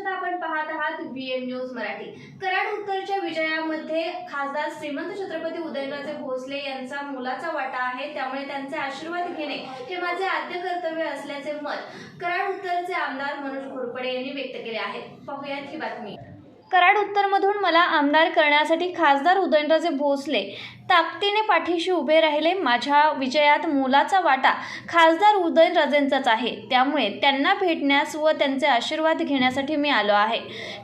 पाहत आहात VM news Marathi. Karad उत्तरच्या विजयामध्ये खासदार श्रीमंत छत्रपती उदयनराजे भोसले यांचा मोलाचा वाटा आहे. त्यामुळे त्यांचे आशीर्वाद घेणे हे माझे आद्य कर्तव्य असल्याचे मत कराड उत्तरचे आमदार मनोज घोरपडे यांनी व्यक्त केले आहे. पाहूयात ही बातमी. कराड उत्तरमधून मला आमदार करण्यासाठी खासदार उदयनराजे भोसले ताकदीने पाठीशी उभे राहिले माझ्या विजयात मोलाचा वाटा खासदार उदयनराजेंचाच आहे. त्यामुळे त्यांना भेटण्यास व त्यांचे आशीर्वाद घेण्यासाठी मी आलो आहे.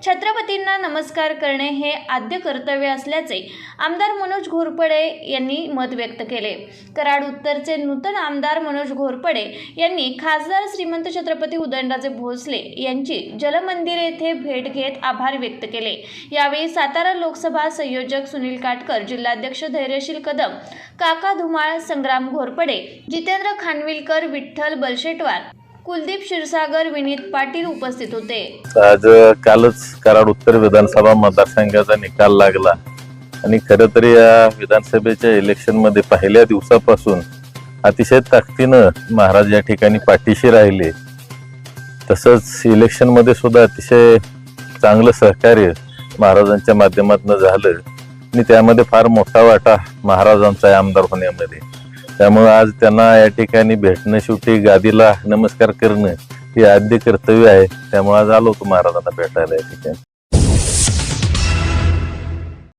छत्रपतींना नमस्कार करणे हे आद्य कर्तव्य असल्याचे आमदार मनोज घोरपडे यांनी मत व्यक्त केले. कराड उत्तरचे नूतन आमदार मनोज घोरपडे यांनी खासदार श्रीमंत छत्रपती उदयनराजे भोसले यांची जलमंदिर येथे भेट घेत आभार व्यक्त केले. यावेळी सातारा लोकसभा संयोजक सुनील काटकर जिल्हाध्यक्ष धैर्य धैर्यशील कदम काका धुमाळ संग्राम घोरपडे जितेंद्र खानविलकर विठ्ठल बलशेटवार कुलदीप क्षीरसागर विनीत पाटील उपस्थित होते. आज कालच कराड उत्तर विधानसभा मतदारसंघाचा निकाल लागला. आणि खरं तर या विधानसभेच्या इलेक्शनमध्ये पहिल्या दिवसापासून अतिशय ताकदीनं महाराज या ठिकाणी पाठीशी राहिले. तसंच इलेक्शनमध्ये सुद्धा अतिशय चांगलं सहकार्य महाराजांच्या माध्यमातून झालं. आणि त्यामध्ये फार मोठा वाटा महाराजांचा आहे आमदार होण्यामध्ये. त्यामुळे आज त्यांना या ठिकाणी भेटणं शेवटी गादीला नमस्कार करणं हे आद्य कर्तव्य आहे. त्यामुळे आज आलो होतो महाराजांना भेटायला या ठिकाणी.